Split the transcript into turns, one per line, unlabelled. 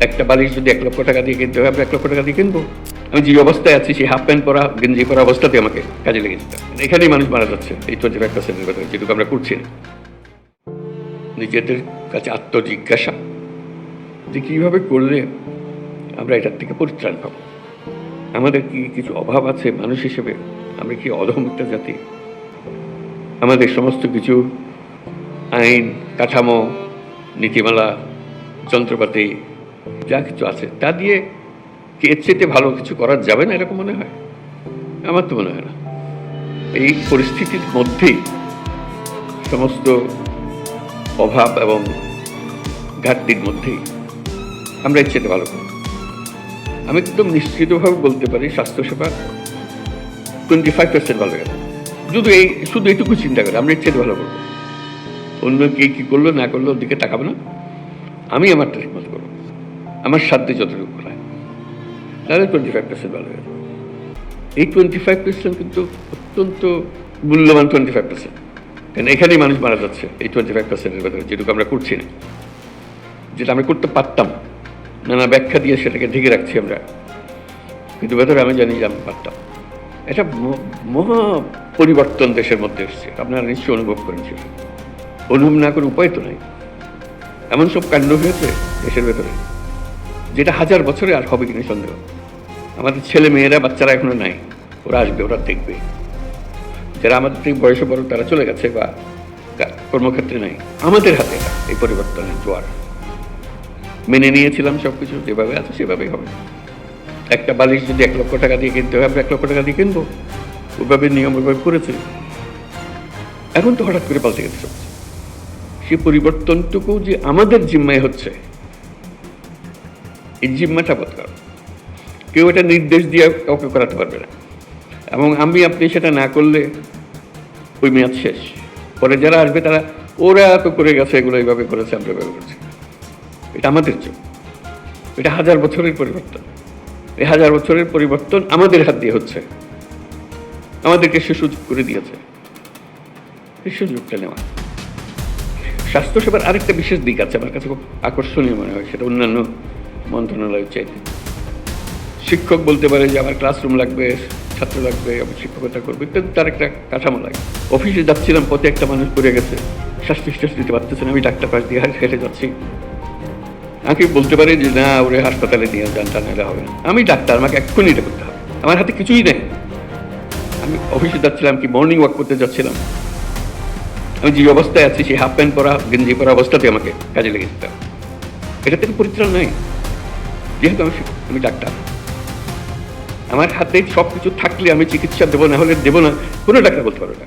একটা বালিশ যদি এক লক্ষ টাকা দিয়ে কিনতে হবে এক লক্ষ টাকা দিয়ে কিনবো। আমি যে অবস্থায় আছি, সেই হাফ প্যান্ট পরা, গেঞ্জি পরা অবস্থাতে আমাকে কাজে লেগে যেতে। এখানেই মানুষ মারা যাচ্ছে। এই টোয়েন্টি ফাইভ পার্সেন্টের ভেতরে যেটুকু আমরা করছি না। নিজেদের কাছে আত্মজিজ্ঞাসা। যে কীভাবে করলে আমরা এটার থেকে পরিত্রাণ পাব? আমাদের কি কিছু অভাব আছে মানুষ হিসেবে? আমরা কি অধম একটা জাতি? আমাদের সমস্ত কিছু আইন, কাঠামো, নীতিমালা, যন্ত্রপাতি যা কিছু আছে, তা দিয়ে এর চেয়ে ভালো কিছু করা যাবে না এরকম মনে হয়? আমার তো মনে হয় না। এই পরিস্থিতির মধ্যেই সমস্ত অভাব এবং ঘাটতির মধ্যেই আমরা এর চেয়ে ভালো করব। আমি একদম নিশ্চিতভাবে বলতে পারি স্বাস্থ্যসেবা টোয়েন্টি ফাইভ পার্সেন্ট ভালো গেল। শুধু এই, শুধু এইটুকু চিন্তা করে আমরা এর চেয়ে ভালো করব। অন্য কে কী করল, না করল ওদিকে দিকে তাকাবো না। আমি আমারটা ঠিক মতো করব। আমার সাধ্যে যতটুকু হয়। তাহলে টোয়েন্টি ফাইভ পার্সেন্ট ভালো হয়ে এই টোয়েন্টি ফাইভ পার্সেন্ট কিন্তু অত্যন্ত মূল্যবান টোয়েন্টি ফাইভ পার্সেন্ট কারণ এখানেই মানুষ মারা যাচ্ছে এই টোয়েন্টি ফাইভ পার্সেন্টের ভেতরে, যেটুকু আমরা করছি না। যেটা আমরা করতে পারতাম, নানা ব্যাখ্যা দিয়ে সেটাকে ঢেকে রাখছি আমরা। কিন্তু ভেতরে আমি জানি যে আমি পারতাম। এটা মহা পরিবর্তন দেশের মধ্যে এসছে। আপনারা নিশ্চয়ই অনুভব করেন সেটা অনুভব না করে উপায় তো নাই। এমন সব কাণ্ড হয়েছে দেশের ভেতরে। যেটা হাজার বছরে আর হবে কিনা সন্দেহ। আমাদের ছেলে মেয়েরা, বাচ্চারা এখনও নাই। ওরা আসবে, ওরা দেখবে। যারা আমাদের থেকে বয়সে বড়, তারা চলে গেছে বা কর্মক্ষেত্রে নাই। আমাদের হাতে এই পরিবর্তনের জোয়ার। মেনে নিয়েছিলাম সব কিছু যেভাবে আছে সেভাবেই হবে। একটা বালিশ যদি এক লক্ষ টাকা দিয়ে কিনতে আমরা এক লক্ষ টাকা দিয়ে কিনবো। ওইভাবে নিয়ম ওইভাবে করেছে। এখন তো হঠাৎ করে পাল্টে গেছে সে পরিবর্তনটুকু যে আমাদের জিম্মায় হচ্ছে এই জিম্মাটা বোধ করো। কেউ এটা নির্দেশ দিয়ে কাউকে করাতে পারবে না। এবং আমি, আপনি সেটা না করলে ওই মেয়াদ শেষ। পরে যারা আসবে, তারা, ওরা এত করে গেছে, এগুলো এইভাবে করেছে, আমরা এভাবে করছি। এটা আমাদের জন্য এটা হাজার বছরের পরিবর্তন। এই হাজার বছরের পরিবর্তন আমাদের হাত দিয়ে হচ্ছে। আমাদেরকে সে সুযোগ করে দিয়েছে। এই সুযোগটা নেওয়া। স্বাস্থ্যসেবার আরেকটা বিশেষ দিক আছে, আমার কাছে খুব আকর্ষণীয় মনে হয়, সেটা অন্যান্য মন্ত্রণালয়ের চাইতে। শিক্ষক বলতে পারে যে আমার ক্লাসরুম লাগবে, ছাত্র লাগবে আমি শিক্ষকতা করব ইত্যাদি তার একটা কাঠামো লাগে। অফিসে যাচ্ছিলাম, পথে একটা মানুষ পড়ে গেছে। শ্বাস নিঃশ্বাস দিতে পারতেছে না, আমি ডাক্তার পাশ দিয়ে হেঁটে যাচ্ছি। আমাকে বলতে পারে যে, না, ওরে হাসপাতালে নিয়ে যান, তা নাহলে হবে না। আমি ডাক্তার, আমাকে এক্ষুনি এটা করতে হবে। আমার হাতে কিছুই নেই। আমি অফিসে যাচ্ছিলাম কি মর্নিং ওয়াক করতে যাচ্ছিলাম। আমি যে অবস্থায় আছি, সেই হাফ প্যান্ট পরা, গেঞ্জি পরা অবস্থাতে আমাকে কাজে লেগে যেতে হবে। এটা থেকে পরিত্রাণ নাই। যেহেতু আমি আমি ডাক্তার। আমার হাতে সব কিছু থাকলে আমি চিকিৎসা দেবো, না হলে দেবো না, কোনো ডাক্তার বলতে পারবে না।